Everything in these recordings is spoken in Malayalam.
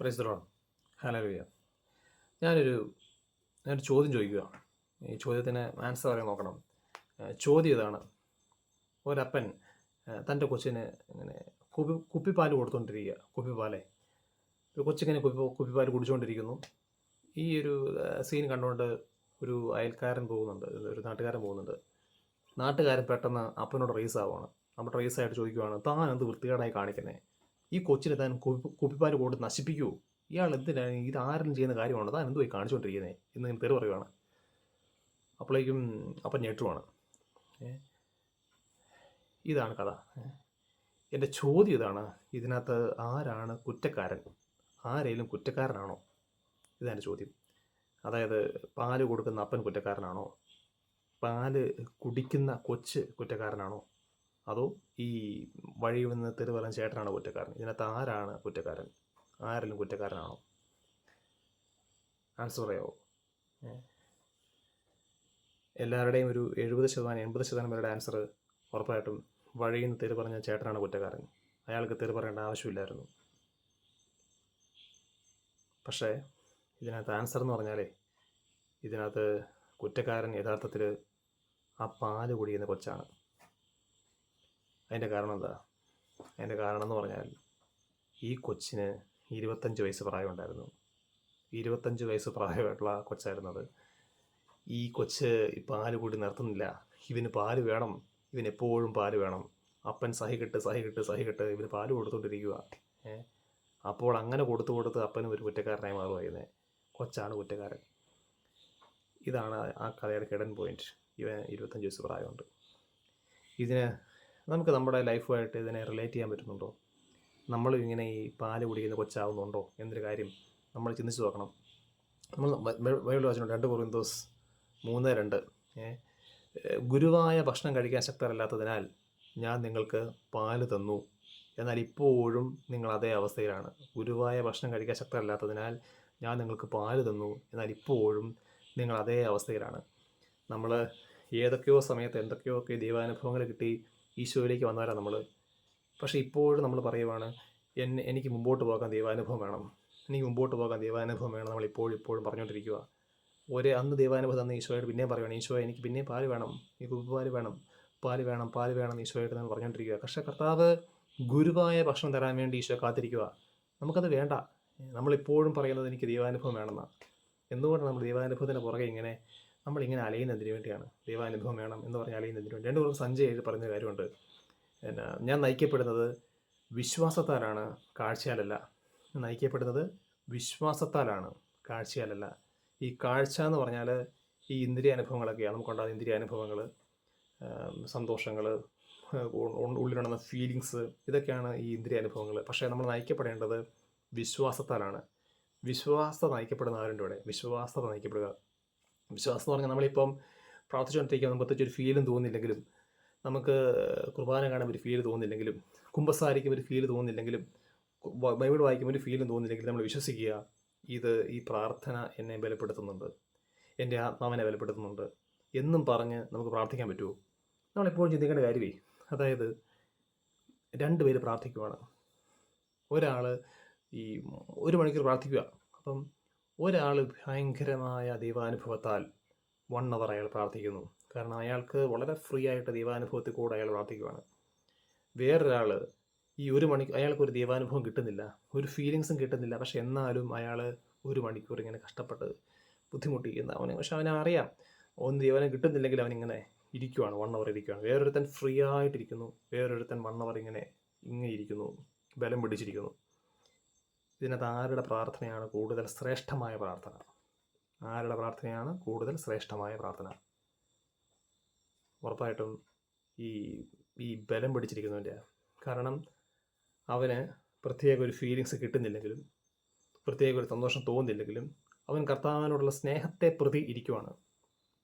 പ്രൈസറോൺ ഹലോയ ഞാനൊരു ഞാനൊരു ചോദ്യം ചോദിക്കുകയാണ് ഈ ചോദ്യത്തിന് ആൻസർ പറയാൻ നോക്കണം. ചോദ്യം ഇതാണ്. ഒരപ്പൻ തന്റെ കൊച്ചിന് ഇങ്ങനെ കുപ്പി കുപ്പിപ്പാൽ കൊടുത്തുകൊണ്ടിരിക്കുക കുപ്പിപ്പാലേ. ഒരു കൊച്ചിങ്ങനെ കുപ്പി കുപ്പിപ്പാൽ കുടിച്ചുകൊണ്ടിരിക്കുന്നു ഈ ഒരു സീൻ കണ്ടുകൊണ്ട് ഒരു അയൽക്കാരൻ പോകുന്നുണ്ട്. ഒരു നാട്ടുകാരൻ പോകുന്നുണ്ട്. നാട്ടുകാരൻ പെട്ടെന്ന് അപ്പനോട് റേസ് ആവുകയാണ് നമ്മുടെ റേസ് ആയിട്ട് ചോദിക്കുവാണ് താൻ എന്ത് വൃത്തികേടായി കാണിക്കുന്നത് ഈ കൊച്ചിനെ താൻ കുപ്പി കുപ്പിപ്പാൽ കൊണ്ട് നശിപ്പിക്കുമോ ഇയാൾ എന്തിനാണ് ഇത് ആരും ചെയ്യുന്ന കാര്യമാണ്? താൻ എന്തുപോയി കാണിച്ചുകൊണ്ടിരിക്കുന്നത് എന്ന് ഞാൻ പേര് പറയുവാണ്. അപ്പോഴേക്കും അപ്പം ഞെട്ടുവാണ്. ഇതാണ് കഥ? എന്റെ ചോദ്യം ഇതാണ്. ഇതിനകത്ത് ആരാണ് കുറ്റക്കാരൻ? ആരേലും കുറ്റക്കാരനാണോ? ഇതാണ് ചോദ്യം. അതായത് പാൽ കൊടുക്കുന്ന അപ്പൻ കുറ്റക്കാരനാണോ? പാൽ കുടിക്കുന്ന കൊച്ച് കുറ്റക്കാരനാണോ? അതോ ഈ വഴി വന്ന് തെറി പറയുന്ന ചേട്ടനാണോ കുറ്റക്കാരൻ? ഇതിനകത്ത് ആരാണ് കുറ്റക്കാരൻ? ആരെങ്കിലും കുറ്റക്കാരനാണോ? ആൻസർ പറയാമോ? എല്ലാവരുടെയും ഒരു എഴുപത് ശതമാനം എൺപത് ശതമാനം പേരുടെ ആൻസർ ഉറപ്പായിട്ടും വഴിയിൽ നിന്ന് തെറി പറഞ്ഞ ചേട്ടനാണ് കുറ്റക്കാരൻ? അയാൾക്ക് തെറി പറയേണ്ട ആവശ്യമില്ലായിരുന്നു. പക്ഷേ ഇതിനകത്ത് ആൻസർ എന്ന് പറഞ്ഞാലേ ഇതിനകത്ത് കുറ്റക്കാരൻ യഥാർത്ഥത്തിൽ ആ പാൽ കുടിക്കുന്ന കൊച്ചാണ്. അതിന്റെ കാരണം എന്താ? അതിന്റെ കാരണം എന്ന് പറഞ്ഞാൽ ഈ കൊച്ചിന് ഇരുപത്തഞ്ച് വയസ്സ് പ്രായമുണ്ടായിരുന്നു. ഇരുപത്തഞ്ച് വയസ്സ് പ്രായമായിട്ടുള്ള കൊച്ചായിരുന്നത്. ഈ കൊച്ച് പാൽ കൂടി നിർത്തുന്നില്ല. ഇവന് പാൽ വേണം. ഇവന് എപ്പോഴും പാൽ വേണം. അപ്പൻ സഹികെട്ട് സഹികെട്ട് സഹികെട്ട് ഇവന് പാൽ കൊടുത്തുകൊണ്ടിരിക്കുക അപ്പോൾ അങ്ങനെ കൊടുത്തു കൊടുത്ത് അപ്പനും ഒരു കുറ്റക്കാരനായി മാറുമായിരുന്നേ കൊച്ചാണ് കുറ്റക്കാരൻ. ഇതാണ് ആ കഥയുടെ കിടൻ പോയിന്റ് ഇവൻ ഇരുപത്തഞ്ച് വയസ്സ് പ്രായമുണ്ട്. ഇതിന് നമുക്ക് നമ്മുടെ ലൈഫുമായിട്ട് ഇതിനെ റിലേറ്റ് ചെയ്യാൻ പറ്റുന്നുണ്ടോ? നമ്മൾ ഇങ്ങനെ ഈ പാൽ കുടിക്കുന്ന കൊച്ചാവുന്നുണ്ടോ എന്നൊരു കാര്യം നമ്മൾ ചിന്തിച്ച് നോക്കണം. നമ്മൾ ബൈബിൾ വായിച്ചിട്ടുണ്ട് രണ്ട് കൊറിന്തോസ് മൂന്ന് രണ്ട്. ഗുരുവായ ഭക്ഷണം കഴിക്കാൻ ശക്തരല്ലാത്തതിനാൽ ഞാൻ നിങ്ങൾക്ക് പാൽ തന്നു. എന്നാൽ ഇപ്പോഴും നിങ്ങൾ അതേ അവസ്ഥയിലാണ്. ഗുരുവായ ഭക്ഷണം കഴിക്കാൻ ശക്തരല്ലാത്തതിനാൽ ഞാൻ നിങ്ങൾക്ക് പാൽ തന്നു. എന്നാൽ ഇപ്പോഴും നിങ്ങൾ അതേ അവസ്ഥയിലാണ്. നമ്മൾ ഏതൊക്കെയോ സമയത്ത് എന്തൊക്കെയോ ഒക്കെ ദൈവാനുഭവങ്ങൾ കിട്ടി. ഈശോയിലേക്ക് വന്നവരാണ് നമ്മൾ പക്ഷേ ഇപ്പോഴും നമ്മൾ പറയുവാണ് എന്നെ എനിക്ക് മുമ്പോട്ട് പോകാൻ ദൈവാനുഭവം വേണം. എനിക്ക് മുമ്പോട്ട് പോകാൻ ദൈവാനുഭവം വേണം നമ്മൾ ഇപ്പോഴും ഇപ്പോഴും പറഞ്ഞുകൊണ്ടിരിക്കുക ഒരേ അന്ന് ദൈവാനുഭവം തന്ന ഈശോയോട് പിന്നെയും പറയുവാണ് ഈശോ എനിക്ക് പിന്നെയും പാൽ വേണം. എനിക്ക് ഉപ്പുപാൽ വേണം. പാൽ വേണം പാൽ വേണം എന്ന് ഈശോയോട് നമ്മൾ പറഞ്ഞുകൊണ്ടിരിക്കുക പക്ഷേ കർത്താവ് ഗുരുവായ ഭക്ഷണം തരാൻ വേണ്ടി ഈശോ കാത്തിരിക്കുക നമുക്കത് വേണ്ട. നമ്മളിപ്പോഴും പറയുന്നത് എനിക്ക് ദൈവാനുഭവം വേണമെന്നാണ് എന്തുകൊണ്ടാണ് നമ്മൾ ദൈവാനുഭവത്തിന്റെ പുറകെ ഇങ്ങനെ നമ്മളിങ്ങനെ അലയുന്നതിന് വേണ്ടിയാണ്. ദൈവാനുഭവം വേണം എന്ന് പറഞ്ഞ് അലയുന്നതിന് വേണ്ടി. രണ്ടു ദിവസം സഞ്ജയ് എഴുതി പറഞ്ഞ കാര്യമുണ്ട്. എന്നാ ഞാൻ നയിക്കപ്പെടുന്നത് വിശ്വാസത്താലാണ് കാഴ്ചയാലല്ല. നയിക്കപ്പെടുന്നത് വിശ്വാസത്താലാണ് കാഴ്ചയാലല്ല. ഈ കാഴ്ച എന്ന് പറഞ്ഞാൽ ഈ ഇന്ദ്രിയ അനുഭവങ്ങളൊക്കെയാണ്. നമുക്കുണ്ടാകുന്ന ഇന്ദ്രിയ അനുഭവങ്ങൾ സന്തോഷങ്ങൾ ഉള്ളിലുണ്ടെന്ന ഫീലിങ്സ് ഇതൊക്കെയാണ് ഈ ഇന്ദ്രിയ അനുഭവങ്ങൾ പക്ഷേ നമ്മൾ നയിക്കപ്പെടേണ്ടത് വിശ്വാസത്താലാണ്. വിശ്വാസത നയിക്കപ്പെടുന്ന ആരുണ്ട് ഇവിടെ? വിശ്വാസത നയിക്കപ്പെടുക. വിശ്വാസം എന്ന് പറഞ്ഞാൽ നമ്മളിപ്പം പ്രാർത്ഥിച്ചുകൊണ്ടിരിക്കുക നമുക്ക് പ്രത്യേകിച്ച് ഒരു ഫീലും തോന്നുന്നില്ലെങ്കിലും നമുക്ക് കുർബാന കാണാൻ ഒരു ഫീൽ തോന്നുന്നില്ലെങ്കിലും കുമ്പസാരിക്കും ഒരു ഫീൽ തോന്നുന്നില്ലെങ്കിലും ബൈബിൾ വായിക്കുമ്പോൾ ഒരു ഫീലും തോന്നുന്നില്ലെങ്കിലും നമ്മൾ വിശ്വസിക്കുക ഇത് ഈ പ്രാർത്ഥന എന്നെ ബലപ്പെടുത്തുന്നുണ്ട് എന്റെ ആത്മാവിനെ ബലപ്പെടുത്തുന്നുണ്ട് എന്നും പറഞ്ഞ് നമുക്ക് പ്രാർത്ഥിക്കാൻ പറ്റുമോ നമ്മളെപ്പോഴും ചിന്തിക്കേണ്ട കാര്യമേ അതായത് രണ്ട് പേര് പ്രാർത്ഥിക്കുവാണ്. ഒരാൾ ഈ ഒരു മണിക്കൂർ പ്രാർത്ഥിക്കുക. അപ്പം ഒരാൾ ഭയങ്കരമായ ദൈവാനുഭവത്താൽ വൺ അവർ അയാൾ പ്രാർത്ഥിക്കുന്നു. കാരണം അയാൾക്ക് വളരെ ഫ്രീ ആയിട്ട് ദൈവാനുഭവത്തിൽ കൂടെ അയാൾ പ്രാർത്ഥിക്കുകയാണ് വേറൊരാൾ ഈ ഒരു മണി അയാൾക്ക് ഒരു ദൈവാനുഭവം കിട്ടുന്നില്ല. ഒരു ഫീലിങ്സും കിട്ടുന്നില്ല. പക്ഷെ എന്നാലും അയാൾ ഒരു മണിക്കൂർ ഇങ്ങനെ കഷ്ടപ്പെട്ട് ബുദ്ധിമുട്ടിക്കുന്ന അവന്. പക്ഷെ അവനെ അറിയാം. ഒന്ന് ദൈവനം കിട്ടുന്നില്ലെങ്കിൽ അവനിങ്ങനെ ഇരിക്കുവാണ് വൺ അവർ ഇരിക്കുവാണ്. വേറൊരുത്തൻ ഫ്രീ ആയിട്ടിരിക്കുന്നു. വേറൊരുത്തൻ വൺ അവർ ഇങ്ങനെ ഇങ്ങനെ ഇരിക്കുന്നു. ബലം പിടിച്ചിരിക്കുന്നു. ഇതിനകത്ത് ആരുടെ പ്രാർത്ഥനയാണ് കൂടുതൽ ശ്രേഷ്ഠമായ പ്രാർത്ഥന? ആരുടെ പ്രാർത്ഥനയാണ് കൂടുതൽ ശ്രേഷ്ഠമായ പ്രാർത്ഥന? ഉറപ്പായിട്ടും ഈ ഈ ബലം പിടിച്ചിരിക്കുന്നതിന്റെ കാരണം അവന് പ്രത്യേക ഒരു ഫീലിങ്സ് കിട്ടുന്നില്ലെങ്കിലും പ്രത്യേക ഒരു സന്തോഷം തോന്നുന്നില്ലെങ്കിലും അവൻ കർത്താവിനോടുള്ള സ്നേഹത്തെ പ്രതി ഇരിക്കുവാണ്.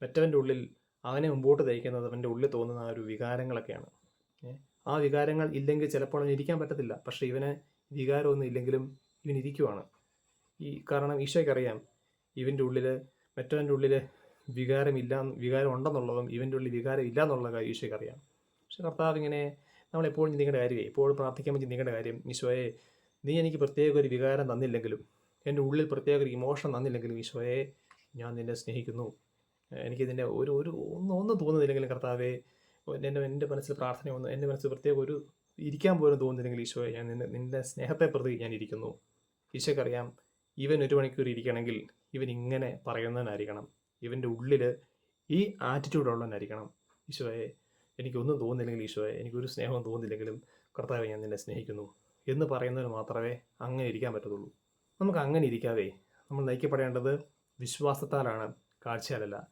മറ്റവന്റെ ഉള്ളിൽ അവനെ മുമ്പോട്ട് നയിക്കുന്നത് അവന്റെ ഉള്ളിൽ തോന്നുന്ന ആ ഒരു വികാരങ്ങളൊക്കെയാണ്. ആ വികാരങ്ങൾ ഇല്ലെങ്കിൽ ചിലപ്പോൾ അവന് ഇരിക്കാൻ പറ്റത്തില്ല. പക്ഷേ ഇവന് വികാരമൊന്നും ഇല്ലെങ്കിലും ഇവൻ ഇരിക്കുവാണ് ഈ കാരണം ഈശോയ്ക്കറിയാം ഇവന്റെ ഉള്ളിൽ മറ്റവന്റെ ഉള്ളിൽ വികാരമില്ല വികാരം ഉണ്ടെന്നുള്ളതും ഇവന്റെ ഉള്ളിൽ വികാരം ഇല്ല എന്നുള്ള കാര്യം ഈശോയ്ക്ക് അറിയാം പക്ഷെ കർത്താവ് ഇങ്ങനെ നമ്മളെപ്പോഴും ചിന്തിക്കേണ്ട കാര്യമേ എപ്പോഴും പ്രാർത്ഥിക്കുമ്പോൾ ചിന്തിക്കേണ്ട കാര്യം ഈശോയെ നീ എനിക്ക് പ്രത്യേക ഒരു വികാരം തന്നില്ലെങ്കിലും എന്റെ ഉള്ളിൽ പ്രത്യേക ഒരു ഇമോഷൻ തന്നില്ലെങ്കിലും ഈശോയെ ഞാൻ നിന്നെ സ്നേഹിക്കുന്നു. എനിക്കിതിന്റെ ഒരു ഒരു ഒന്നും ഒന്നും തോന്നുന്നില്ലെങ്കിലും കർത്താവെ എന്റെ എന്റെ മനസ്സിൽ പ്രാർത്ഥന ഒന്ന് എന്റെ മനസ്സിൽ പ്രത്യേക ഒരു ഇരിക്കാൻ പോലും തോന്നുന്നില്ലെങ്കിൽ ഈശോയെ ഞാൻ നിന്നെ നിന്റെ സ്നേഹത്തെ പ്രതി ഞാൻ ഇരിക്കുന്നു. ഈശോക്കറിയാം ഇവൻ ഒരു മണിക്കൂർ ഇരിക്കണമെങ്കിൽ ഇവൻ ഇങ്ങനെ പറയുന്നവനായിരിക്കണം. ഇവന്റെ ഉള്ളിൽ ഈ ആറ്റിറ്റ്യൂഡ് ഉള്ളവനായിരിക്കണം. ഈശോയെ എനിക്കൊന്നും തോന്നുന്നില്ലെങ്കിൽ ഈശോയെ എനിക്കൊരു സ്നേഹം തോന്നുന്നില്ലെങ്കിലും കർത്താവ് ഞാൻ നിന്നെ സ്നേഹിക്കുന്നു എന്ന് പറയുന്നതിന് മാത്രമേ അങ്ങനെ ഇരിക്കാൻ പറ്റത്തുള്ളൂ. നമുക്ക് അങ്ങനെ ഇരിക്കാതെ നമ്മൾ നയിക്കപ്പെടേണ്ടത് വിശ്വാസത്താലാണ് കാഴ്ചയാലല്ല.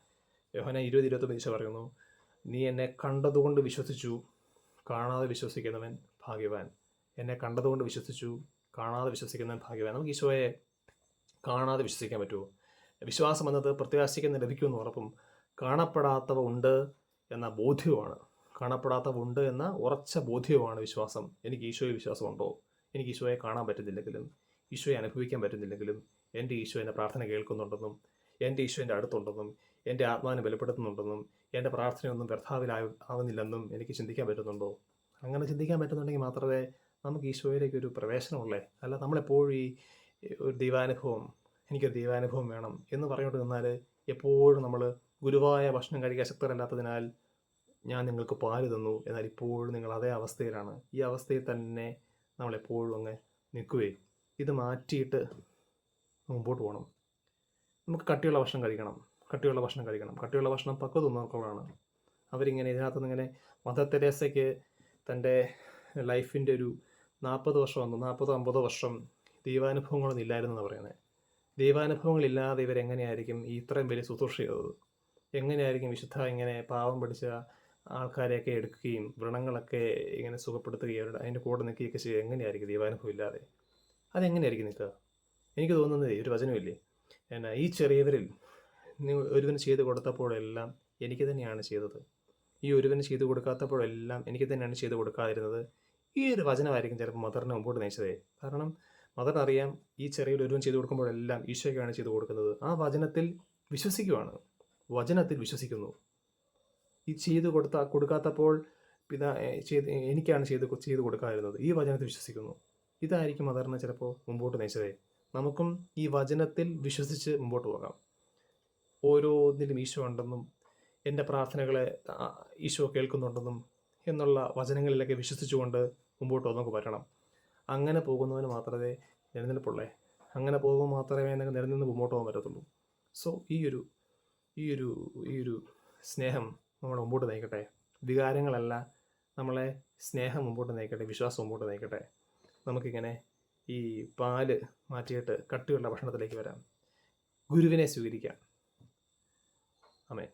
യോഹന ഇരുപത് ഇരുപത്തൊമ്പത് ഈശോ പറയുന്നു നീ എന്നെ കണ്ടതുകൊണ്ട് വിശ്വസിച്ചു കാണാതെ വിശ്വസിക്കുന്നവൻ ഭാഗ്യവാൻ. എന്നെ കണ്ടതുകൊണ്ട് വിശ്വസിച്ചു കാണാതെ വിശ്വസിക്കുന്ന ഭാഗ്യമാണ് നമുക്ക് ഈശോയെ കാണാതെ വിശ്വസിക്കാൻ പറ്റുമോ വിശ്വാസം എന്നത് പ്രത്യാശിക്കുന്ന ലഭിക്കുമെന്ന് ഉറപ്പും കാണപ്പെടാത്തവ ഉണ്ട് എന്ന ബോധ്യവുമാണ്. കാണപ്പെടാത്തവ ഉണ്ട് എന്ന ഉറച്ച ബോധ്യവുമാണ് വിശ്വാസം. എനിക്ക് ഈശോയിൽ വിശ്വാസമുണ്ടോ? എനിക്ക് ഈശോയെ കാണാൻ പറ്റുന്നില്ലെങ്കിലും ഈശോയെ അനുഭവിക്കാൻ പറ്റുന്നില്ലെങ്കിലും എന്റെ ഈശോ എന്റെ പ്രാർത്ഥന കേൾക്കുന്നുണ്ടെന്നും എന്റെ ഈശോ എന്റെ അടുത്തുണ്ടെന്നും എന്റെ ആത്മാവിനെ ബലപ്പെടുത്തുന്നുണ്ടെന്നും എന്റെ പ്രാർത്ഥനയൊന്നും വ്യർത്ഥാവിലാവുന്നില്ലെന്നും എനിക്ക് ചിന്തിക്കാൻ പറ്റുന്നുണ്ടോ? അങ്ങനെ ചിന്തിക്കാൻ പറ്റുന്നുണ്ടെങ്കിൽ മാത്രമേ നമുക്ക് ഈശോയിലേക്ക് ഒരു പ്രവേശനമുള്ളേ. അല്ല നമ്മളെപ്പോഴും ഈ ഒരു ദൈവാനുഭവം എനിക്കൊരു ദൈവാനുഭവം വേണം എന്ന് പറഞ്ഞുകൊണ്ട് നിന്നാൽ എപ്പോഴും നമ്മൾ ഗുരുവായ ഭക്ഷണം കഴിക്കാൻ ശക്തരല്ലാത്തതിനാൽ ഞാൻ നിങ്ങൾക്ക് പാൽ തന്നു എന്നാൽ ഇപ്പോഴും നിങ്ങൾ അതേ അവസ്ഥയിലാണ്. ഈ അവസ്ഥയിൽ തന്നെ നമ്മളെപ്പോഴും അങ്ങ് നിൽക്കുകയും ഇത് മാറ്റിയിട്ട് മുമ്പോട്ട് പോകണം. നമുക്ക് കട്ടിയുള്ള ഭക്ഷണം കഴിക്കണം. കട്ടിയുള്ള ഭക്ഷണം കഴിക്കണം. കട്ടിയുള്ള ഭക്ഷണം പക്വത നോക്കുമ്പോഴാണ് അവരിങ്ങനെ ഇതിനകത്തുനിന്ന് ഇങ്ങനെ മദർ തെരേസയ്ക്ക് തന്റെ ലൈഫിന്റെ ഒരു നാൽപ്പത് വർഷം വന്നു. നാൽപ്പതോ അമ്പതോ വർഷം ദൈവാനുഭവങ്ങളൊന്നും ഇല്ലായിരുന്നെന്ന് പറയുന്നത് ദൈവാനുഭവങ്ങളില്ലാതെ ഇവരെങ്ങനെയായിരിക്കും ഈ ഇത്രയും വലിയ ശുശ്രൂഷ ചെയ്തത്? എങ്ങനെയായിരിക്കും വിശുദ്ധ ഇങ്ങനെ പാവം പിടിച്ച ആൾക്കാരെയൊക്കെ എടുക്കുകയും വ്രണങ്ങളൊക്കെ ഇങ്ങനെ സുഖപ്പെടുത്തുകയും അതിന്റെ കൂടെ നിൽക്കുകയൊക്കെ ചെയ്യുക? എങ്ങനെയായിരിക്കും ദൈവാനുഭവം ഇല്ലാതെ? അതെങ്ങനെയായിരിക്കും നിൽക്കുക? എനിക്ക് തോന്നുന്നത് ഒരു വചനമില്ലേ? എന്നാ ഈ ചെറിയവരിൽ ഒരുവന് ചെയ്തു കൊടുത്തപ്പോഴെല്ലാം എനിക്ക് തന്നെയാണ് ചെയ്തത്. ഈ ഒരുവന് ചെയ്തു കൊടുക്കാത്തപ്പോഴെല്ലാം എനിക്ക് തന്നെയാണ് ചെയ്തു കൊടുക്കാതിരുന്നത്. ഈ ഒരു വചനമായിരിക്കും ചിലപ്പോൾ മദറിനെ മുമ്പോട്ട് നയിച്ചത്. കാരണം മദറിനറിയാം ഈ ചെറിയ ഒരുവൻ ചെയ്തു കൊടുക്കുമ്പോഴെല്ലാം ഈശോയ്ക്കാണ് ചെയ്തു കൊടുക്കുന്നത്. ആ വചനത്തിൽ വിശ്വസിക്കുവാണ്. വചനത്തിൽ വിശ്വസിക്കുന്നു. ഈ ചെയ്തു കൊടുത്ത കൊടുക്കാത്തപ്പോൾ പിതാ ചെയ്ത് എനിക്കാണ് ചെയ്ത് ചെയ്ത് കൊടുക്കാതിരുന്നത്. ഈ വചനത്തിൽ വിശ്വസിക്കുന്നു. ഇതായിരിക്കും മദറിനെ ചിലപ്പോൾ മുമ്പോട്ട് നയിച്ചത്. നമുക്കും ഈ വചനത്തിൽ വിശ്വസിച്ച് മുമ്പോട്ട് പോകാം. ഓരോന്നിലും ഈശോ ഉണ്ടെന്നും എന്റെ പ്രാർത്ഥനകളെ ഈശോ കേൾക്കുന്നുണ്ടെന്നും എന്നുള്ള വചനങ്ങളിലൊക്കെ വിശ്വസിച്ചുകൊണ്ട് മുമ്പോട്ട് നമുക്ക് വരണം. അങ്ങനെ പോകുന്നവന് മാത്രമേ നിലനിൽപ്പുള്ളേ. അങ്ങനെ പോകുമ്പോൾ മാത്രമേ നിങ്ങൾക്ക് നിലനിന്ന് മുമ്പോട്ട് പോകാൻ പറ്റത്തുള്ളൂ. സോ ഈ ഒരു ഈ ഒരു ഈ ഒരു സ്നേഹം നമ്മളെ മുമ്പോട്ട് നയിക്കട്ടെ. വികാരങ്ങളല്ല നമ്മളെ സ്നേഹം മുമ്പോട്ട് നയിക്കട്ടെ വിശ്വാസം മുമ്പോട്ട് നയിക്കട്ടെ. നമുക്കിങ്ങനെ ഈ പാൽ മാറ്റിയിട്ട് കട്ടിയുള്ള ഭക്ഷണത്തിലേക്ക് വരാം. ഗുരുവിനെ സ്വീകരിക്കാം. അമേ